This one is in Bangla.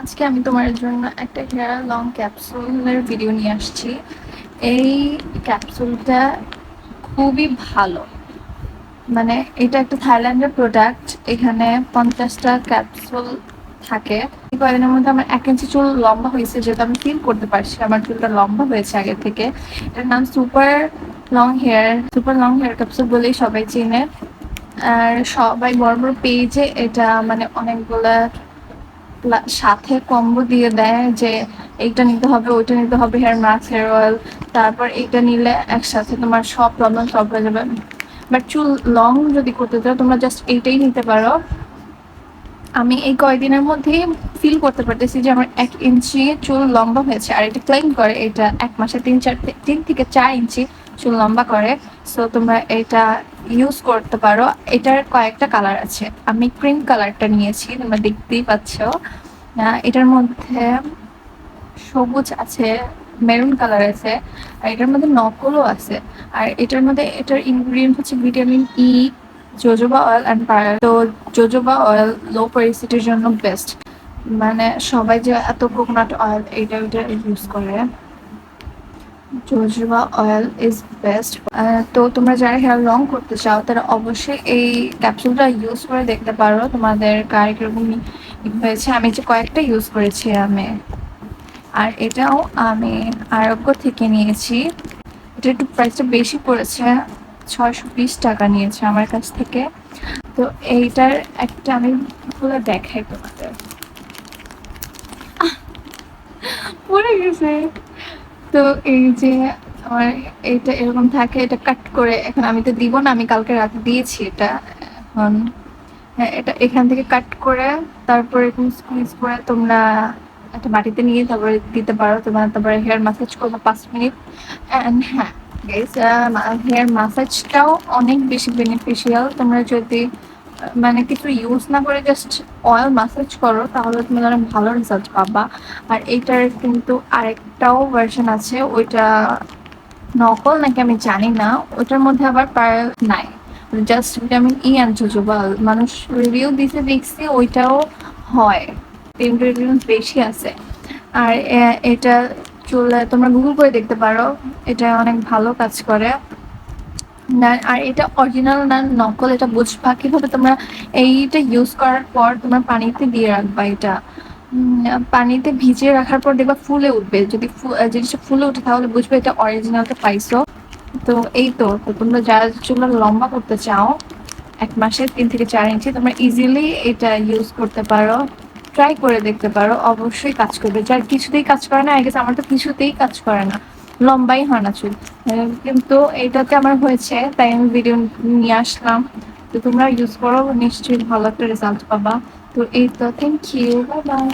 আজকে আমি তোমার জন্য একটা হেয়ার লং ক্যাপসুলের ভিডিও নিয়ে আসছি। এই ক্যাপসুলটা খুবই ভালো। মানে এটা একটা থাইল্যান্ডের প্রোডাক্ট এখানে পঞ্চাশটা ক্যাপসুল থাকে। কয়েকদিনের মধ্যে আমার এক ইঞ্চি চুল লম্বা হয়েছে যেটা আমি ফিল করতে পারছি আমার চুলটা লম্বা হয়েছে আগে থেকে। এটার নাম super long hair super long hair capsule বলেই সবাই চেনে। আর সবাই বড় বড় পেজে এটা মানে অনেকগুলা সাথে কম্বো দিয়ে দেয় যে এইটা নিতে হবে, ওইটা নিতে হবে হেয়ার মাস্ক হেয়ার অয়েল তারপর এইটা নিলে একসাথে তোমার সব প্রবলেম সলভ হয়ে যাবে। বাট চুল লং যদি করতে চাও, তোমরা জাস্ট এইটাই নিতে পারো। আমি এই কয়দিনের মধ্যেই ফিল করতে পারতেছি যে আমার এক ইঞ্চি চুল লম্বা হয়েছে, আর এটা ক্লেম করে, এটা এক মাসে তিন চার, তিন থেকে চার ইঞ্চি চুল লম্বা করে। সো তোমরা এটা ইউজ করতে পারো। এটার কয়েকটা কালার আছে। আমি ক্রিম কালারটা নিয়েছি, তোমরা দেখতেই পাচ্ছ। এটার মধ্যে সবুজ আছে মেরুন কালার আছে, আর এটার মধ্যে নকলও আছে। আর এটার মধ্যে, এটার ইনগ্রিডিয়েন্ট হচ্ছে vitamin E jojoba oil and তো জোজোবা অয়েল লো পরিস্থিতির জন্য বেস্ট মানে সবাই যে এত কোকোনাট অয়েল এইটা ওইটা ইউজ করে। জোজোবা অয়েল ইজ বেস্ট তো তোমরা যারা হেয়ার লং করতে চাও, তারা অবশ্যই এই ক্যাপসুলটা ইউজ করে দেখতে পারো। তোমাদের কার কীরকম হয়েছে। আমি যে কয়েকটা ইউজ করেছি আমি। আর এটাও আমি আরোগ্য থেকে নিয়েছি। এটা একটু প্রাইসটা বেশি পড়েছে। ছয়শো বিশ টাকা নিয়েছে আমার কাছ থেকে। তো এইটার একটা আমি খুলে দেখাই তোমাদের। পড়ে গেছে। তো এই যে আমার এটা এরকম থাকে, এটা কাট করে এখন আমি তো দিব না, আমি কালকে রাতে দিয়েছি এটা। এখন হ্যাঁ এটা এখান থেকে কাট করে তারপর এরকম স্কুইজ করে তোমরা একটা মাটিতে নিয়ে তারপরে দিতে পারো। তোমরা তারপরে হেয়ার মাসাজ করব পাঁচ মিনিট। অ্যান্ড হ্যাঁ হেয়ার মাসাজটাও অনেক বেশি বেনিফিশিয়াল তোমরা যদি মানে কিছু ইউজ না করে জাস্ট অয়েল মাসাজ করো, তাহলে তুমি অনেক ভালো রেজাল্ট পাবা। আর এইটার কিন্তু আরেকটাও ভার্সন আছে, ওইটা নকল নাকি আমি জানি না ওটার মধ্যে আবার পায়েল নাই। জাস্ট ভিটামিন ই অ্যান্ড জোজোবাল মানুষ রিভিউ দিতে দেখছি ওইটাও হয়। ইনগ্রেডিয়েন্টস বেশি আছে। আর এটা চলে, তোমরা গুগল করে দেখতে পারো, এটা অনেক ভালো কাজ করে। না, আর এটা অরিজিনাল না, নকল, এটা বুঝবা কীভাবে তোমরা এইটা ইউজ করার পর তোমরা পানিতে দিয়ে রাখবা এটা। পানিতে ভিজিয়ে রাখার পর দেখবা ফুলে উঠবে। যদি জিনিসটা ফুলে উঠে তাহলে বুঝবে এটা অরিজিনালটা পাইছো। তো এই তো তোমরা যারা চুল লম্বা করতে চাও, এক মাসে তিন থেকে চার ইঞ্চি, তোমরা ইজিলি এটা ইউজ করতে পারো। ট্রাই করে দেখতে পারো, অবশ্যই কাজ করবে। যার কিছুতেই কাজ করে না আই আমার তো কিছুতেই কাজ করে না। লম্বাই হয় না চুল। কিন্তু এইটাতে আমার হয়েছে, তাই আমি ভিডিও নিয়ে আসলাম। তো তোমরা ইউজ করো, নিশ্চয়ই ভালো একটা রেজাল্ট পাবা। তো এই তো থ্যাংক ইউ বাই বাই